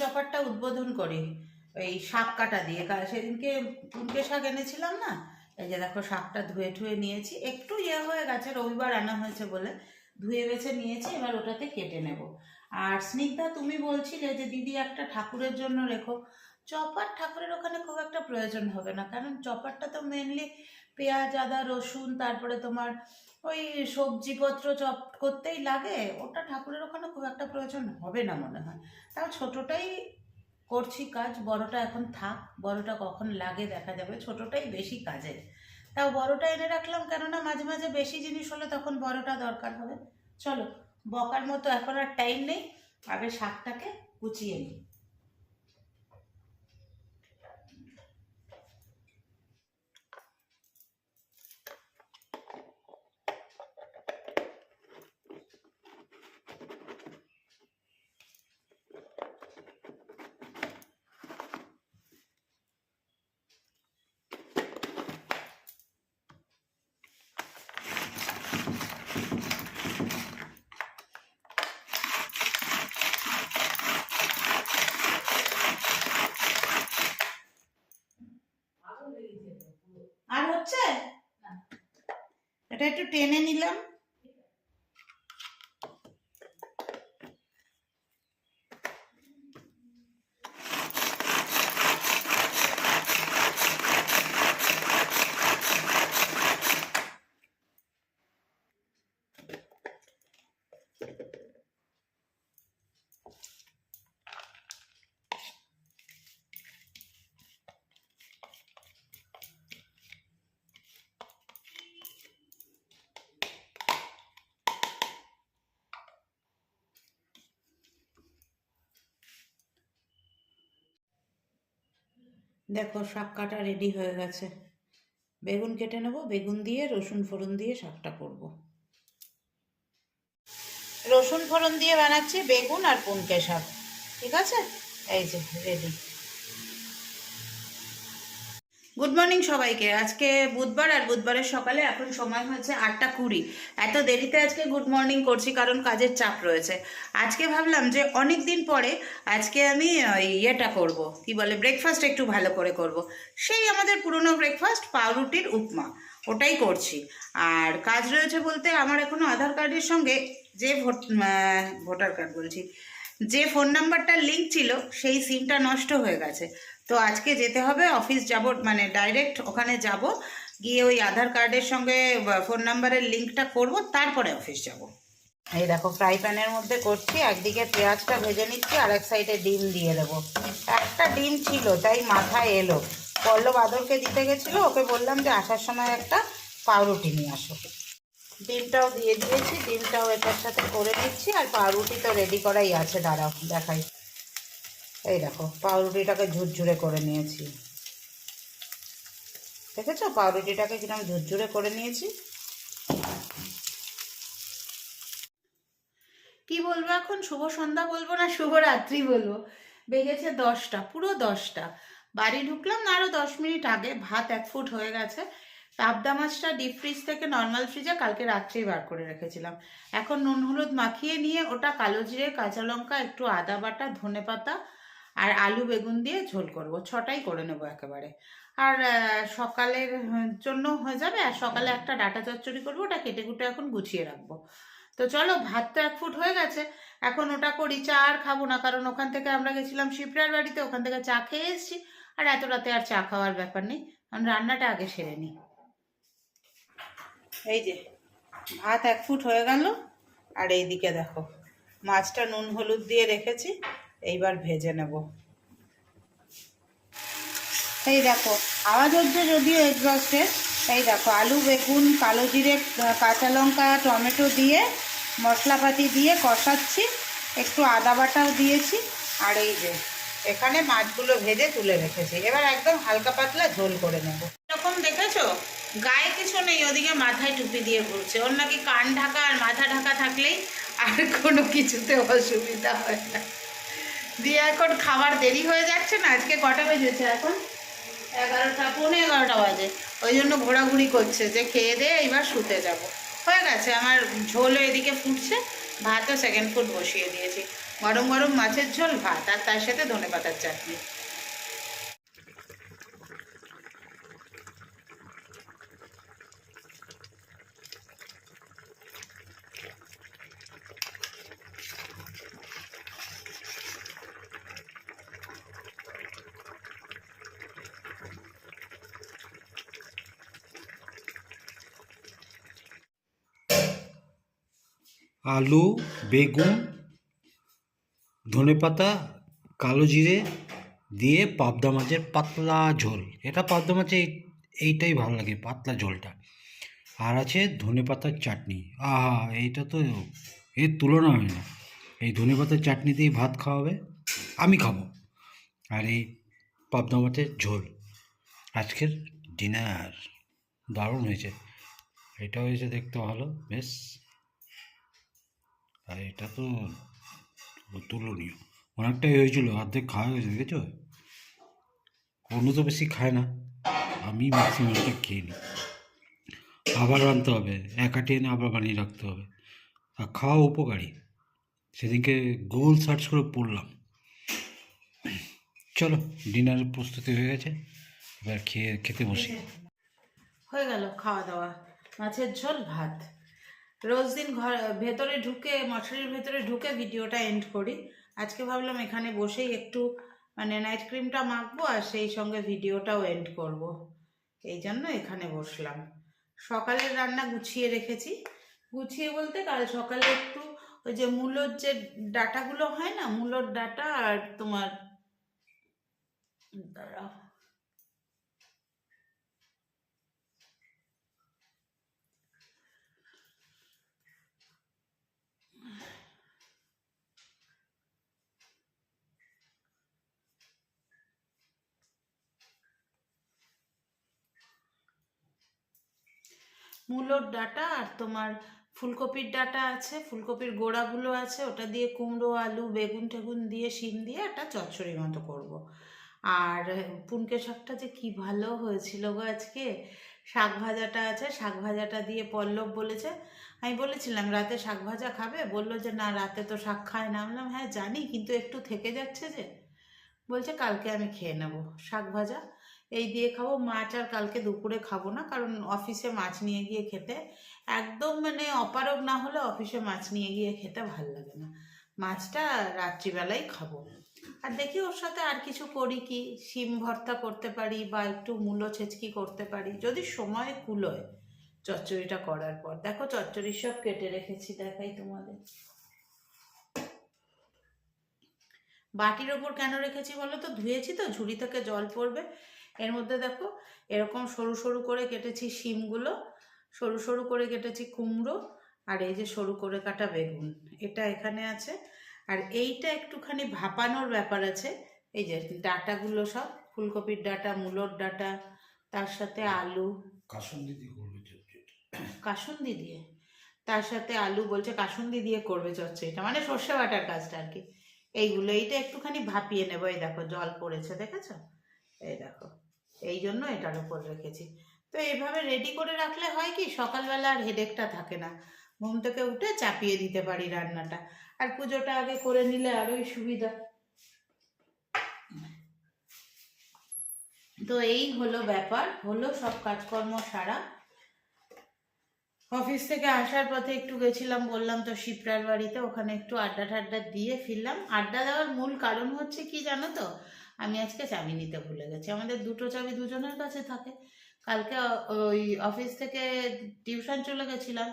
চপারটা উদ্বোধন করি। ওই শাক কাটা দিয়ে। সেদিনকে পুনকে শাক এনেছিলাম না? এই যে দেখো শাকটা ধুয়ে ঠুয়ে নিয়েছি। একটু ইয়ে হয়ে গেছে, রবিবার আনা হয়েছে বলে। ধুয়ে বেছে নিয়েছি, এবার ওটাতে কেটে নেব। আর স্নিগ্ধা, তুমি বলছিলে যে দিদি একটা ঠাকুরের জন্য রেখো। চপার ঠাকুরের ওখানে খুব একটা প্রয়োজন হবে না। কারণ চপারটা তো মেনলি পেঁয়াজ, আদা, রসুন, তারপরে তোমার ওই সবজিপত্র চপ করতেই লাগে। ওটা ঠাকুরের ওখানে খুব একটা প্রয়োজন হবে না মনে হয়। তাও ছোটোটাই করছি কাজ, বড়টা এখন থাক, বড়টা কখন লাগে দেখা যাবে, ছোটোটাই বেশি কাজের। তাও বড়টা এনে রাখলাম, কেননা মাঝে মাঝে বেশি জিনিস হলে তখন বড়টা দরকার হবে। চলো, বকার মতো এখন আর টাইম নেই, আগে শাকটাকে কুচিয়ে নিই আর হচ্ছে এটা একটু টেনে নিলাম। দেখো শাক কাটা রেডি হয়ে গেছে। বেগুন কেটে নেব, বেগুন দিয়ে, রসুন ফোড়ন দিয়ে শাকটা করব। রসুন ফোড়ন দিয়ে বানাচ্ছি বেগুন আর পুনকে শাক, ঠিক আছে? এই যে রেডি গুড মর্নিং সবাইকে। আজকে বুধবার আর বুধবারের সকালে এখন সময় হয়েছে আটটা কুড়ি। এত দেরিতে আজকে গুড মর্নিং করছি কারণ কাজের চাপ রয়েছে। আজকে ভাবলাম যে অনেক দিন পরে আজকে আমি ইয়েটা করব। কি বলে ব্রেকফাস্ট একটু ভালো করে করব। সেই আমাদের পুরনো ব্রেকফাস্ট পাউরুটির উপমা। ওটাই করছি। আর কাজ রয়েছে বলতে আমার এখনও আধার কার্ডের সঙ্গে যে ভোট ভোটার কার্ড বলছি, যে ফোন নাম্বারটা লিঙ্ক ছিল, সেই সিমটা নষ্ট হয়ে গেছে। তো আজকে যেতে হবে অফিস যাব মানে ডাইরেক্ট ওখানে যাব, গিয়ে ওই আধার কার্ডের সঙ্গে ফোন নাম্বারের লিঙ্কটা করব, তারপরে অফিস যাব। এই দেখো ফ্রাই প্যানের মধ্যে করছি, একদিকে পেঁয়াজটা ভেজে নিচ্ছি আর এক সাইডে ডিম দিয়ে দেবো। একটা ডিম ছিল, তাই মাথায় এলো। পল্লব আদরকে দিতে গেছিল, ওকে বললাম যে আসার সময় একটা পাউরুটি নিয়ে আসো। ডিমটাও দিয়ে দিয়েছি, ডিমটাও এটার সাথে করে নিচ্ছি, আর পাউরুটি তো রেডি করাই আছে, দাঁড়াও, দেখাই। এই দেখো, পাউরুটিটাকে ঝুরঝুরে করে নিয়েছি। দেখেছ? পাউরুটিটাকে কীরকম ঝুরঝুরে করে নিয়েছি। কি বলব এখন? শুভ সন্ধ্যা বলব না, শুভ রাত্রি বলব? বেজেছে দশটা, পুরো দশটা। বাড়ি ঢুকলাম না আরও দশ মিনিট আগে, ভাত এক ফুট হয়ে গেছে। পাবদা মাছটা ডিপ ফ্রিজ থেকে নর্মাল ফ্রিজে কালকে রাত্রেই বার করে রেখেছিলাম। এখন নুন হলুদ মাখিয়ে নিয়ে ওটা কালো জিরে, কাঁচা লঙ্কা, একটু আদা বাটা ধনে পাতা আর আলু বেগুন দিয়ে ঝোল করব। ছটাই করে নেব একেবারে। আর সকালের জন্য হয়ে যাবে। আর সকালে একটা ডাটা চচ্চড়ি করব, ওটা কেটে কুটে এখন গুছিয়ে রাখব। তো চলো ভাত তো এক ফুট হয়ে গেছে। এখন ওটা করি, চা আর খাব না, কারণ ওখান থেকে আমরা গেছিলাম শিপ্রার বাড়িতে, ওখান থেকে চা খেয়ে এসেছি। আর এত রাতে আর চা খাওয়ার ব্যাপার নেই, কারণ রান্নাটা আগে সেরে নিই। এই যে, ভাত এক ফুট হয়ে গেল। আর এইদিকে দেখো, মাছটা নুন হলুদ দিয়ে রেখেছি, এইবার ভেজে নেব। এই দেখো, আওয়াজ হচ্ছে যদিও এক্সস্টেড এই দেখো, আলু, বেগুন, কালো জিরে কাঁচা লঙ্কা, টমেটো দিয়ে, মশলাপাতি দিয়ে কষাচ্ছি, একটু আদা বাটাও দিয়েছি, আর এই যে, এখানে মাছগুলো ভেজে তুলে রেখেছি। এবার একদম হালকা পাতলা ঝোল করে নেব। এরকম দেখেছ? গায়ে কিছু নেই, ওদিকে মাথায় টুপি দিয়ে ঘুরছে। ওর নাকি কান ঢাকা আর মাথা ঢাকা থাকলেই আর কোনো কিছুতে অসুবিধা হয় না। দিয়ে এখন খাবার দেরি হয়ে যাচ্ছে না? আজকে কটা বেজেছে এখন? এগারোটা, পৌনে এগারোটা বাজে। ওই জন্য ঘোরাঘুরি করছে যে খেয়ে দিয়ে এইবার শুতে যাব। হয়ে গেছে, আমার ঝোল এদিকে ফুটছে, ভাতও সেকেন্ড ফুট বসিয়ে দিয়েছি। গরম গরম মাছের ঝোল, ভাত, আর তার সাথে ধনে পাতার চাটনি। আলু, বেগুন, ধনেপাতা, কালো জিরে দিয়ে পাবদা মাছের পাতলা ঝোল। এটা পাবদা এই- এইটাই ভালো লাগে, পাতলা ঝোলটা। আর আছে ধনেপাতার চাটনি। আহা, এইটা তো এর তুলনা হয় না। এই ধনেপাতার চাটনি দিয়ে ভাত খাওয়াবে আমি খাব। আর এই পাবদা মাছের ঝোল। আজকের ডিনার। দারুণ হয়েছে। এটা হয়েছে দেখতে ভালো, বেশ। আর এটা তো তুলনীয় অনেকটাই হয়েছিল, অর্ধেক খাওয়া হয়েছে দেখেছ? অন্য তো বেশি খায় না। আমি ম্যাক্সিমামটা খেয়ে নিই। আবার রাঁধতে হবে একাটি এনে আবার বানিয়ে রাখতে হবে। আর খাওয়া উপকারী। সেদিনকে গুগল সার্চ করে পড়লাম। চলো ডিনারের প্রস্তুতি হয়ে গেছে। এবার খেয়ে, খেতে বসি। হয়ে গেল খাওয়া দাওয়া। মাছের ঝোল, ভাত। রোজ দিন ঘর, ভেতরে ঢুকে, মশারির ভেতরে ঢুকে ভিডিওটা এন্ড করি। আজকে ভাবলাম এখানে বসেই একটু মানে নাইট ক্রিমটা মাখবো আর সেই সঙ্গে ভিডিওটাও এন্ড করব। এই জন্য এখানে বসলাম। সকালের রান্না গুছিয়ে রেখেছি। গুছিয়ে বলতে কাল সকালে একটু ওই যে মূলোর যে ডাটাগুলো হয় না, মূলোর ডাটা আর তোমার, দাঁড়াও। মূলোর ডাটা আর তোমার ফুলকপির ডাটা আছে, ফুলকপির গোড়াগুলো আছে, ওটা দিয়ে কুমড়ো, আলু, বেগুন টেগুন দিয়ে, শিম দিয়ে একটা চচ্চড়ি মতো করব। আর পুনকে শাকটা যে কি ভালো হয়েছিল গো আজকে? শাক ভাজাটা আছে, শাক ভাজাটা দিয়ে পল্লব বলেছে, আমি বলেছিলাম রাতে শাক ভাজা খাবে, বলল যে না, রাতে তো শাক খায় না। বললাম হ্যাঁ জানি, কিন্তু একটু থেকে যাচ্ছে যে। বলছে, কালকে আমি খেয়ে নেব। শাক ভাজা এই দিয়ে খাব। মাছ আর কালকে দুপুরে খাব না, কারণ অফিসে মাছ নিয়ে গিয়ে খেতে একদম মানে অপারগ না হলে অফিসে মাছ নিয়ে গিয়ে খেতে ভালো লাগে না। মাছটা রাত্রিবেলাই খাব। আর দেখি ওর সাথে আর কিছু করি কি? শিম ভর্তা করতে পারি বা একটু মূলো ছেচকি করতে পারি, যদি সময় কুলোয় চচ্চড়িটা করার পর। দেখো চচ্চড়ি সব কেটে রেখেছি, দেখাই তোমাদের। বাটির ওপর কেন রেখেছি বলো তো? ধুয়েছি তো, ঝুড়ি থেকে জল পড়বে। এর মধ্যে দেখো এরকম সরু সরু করে কেটেছি শিমগুলো সরু সরু করে কেটেছি কুমড়ো আর এই যে সরু করে কাটা বেগুন এটা এখানে আছে। আর এইটা একটুখানি ভাপানোর ব্যাপার আছে এই যে ডাটাগুলো সব ফুলকপির ডাটা মূলোর ডাটা তার সাথে আলু। কাসুন্দি দিয়ে করবে কাসুন্দি দিয়ে? তার সাথে আলু বলছে কাসুন্দি দিয়ে করবে চচ্চড়িটা মানে সর্ষে বাটার কাজটা আর কি। এইগুলো এইটা একটুখানি ভাপিয়ে নেব এই দেখো জল পড়েছে দেখেছ? এই দেখো। এই জন্য এটার উপর রেখেছি। তো এইভাবে রেডি করে রাখলে হয় কি, সকালবেলা আর হেডেকটা থাকে না। ঘুম থেকে উঠে চাপিয়ে দিতে পারি রান্নাটা। আর পুজোটা আগে করে নিলে আরোই সুবিধা। তো এই হলো ব্যাপার। হলো সব কাজকর্ম সারা। অফিস থেকে আসার পথে একটু গেছিলাম, বললাম তো শিপ্রার বাড়িতে, ওখানে একটু আড্ডা টাড্ডা দিয়ে ফিরলাম। আড্ডা দেওয়ার মূল কারণ হচ্ছে কি জানো তো? আমি আজকে চাবি নিতে ভুলে গেছি। আমাদের দুটো চাবি দুজনের কাছে থাকে। কালকে ওই অফিস থেকে টিউশন চলে গেছিলাম।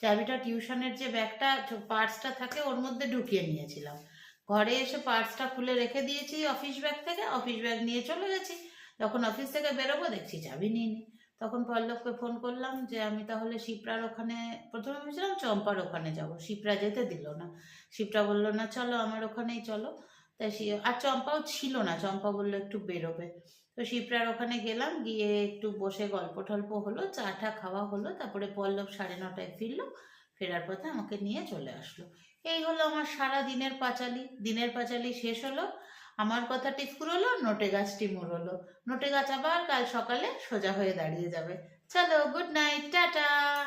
চাবিটা টিউশনের যে ব্যাগটা পার্সটা থাকে, ওর মধ্যে ঢুকিয়ে নিয়েছিলাম। ঘরে এসে পার্সটা খুলে রেখে দিয়েছি অফিস ব্যাগ থেকে, অফিস ব্যাগ নিয়ে চলে গেছি। যখন অফিস থেকে বেরোবো, দেখছি চাবি নিইনি। তখন পল্লবকে ফোন করলাম যে, আমি তাহলে শিপ্রার ওখানে প্রথমে ভেবেছিলাম চম্পার ওখানে যাব। শিপ্রা যেতে দিল না। শিপ্রা বলল, না, চলো, আমার ওখানেই চলো। তাই সে- আর চম্পাও ছিল না, চম্পা বলল একটু বেরোবে। তো শিপ্রার ওখানে গেলাম, গিয়ে একটু বসে গল্প টল্প হলো, চা টা খাওয়া হলো, তারপরে পল্লব সাড়ে নটায় ফিরলো, ফেরার পথে আমাকে নিয়ে চলে আসলো। এই হলো আমার সারা দিনের পাঁচালি। দিনের পাঁচালি শেষ হলো, আমার কথা কথাটি ফুরলো নোটে গাছটি মুড়লো নোটে গাছ আবার কাল সকালে সোজা হয়ে দাঁড়িয়ে যাবে। চলো, গুড নাইট, টাটা!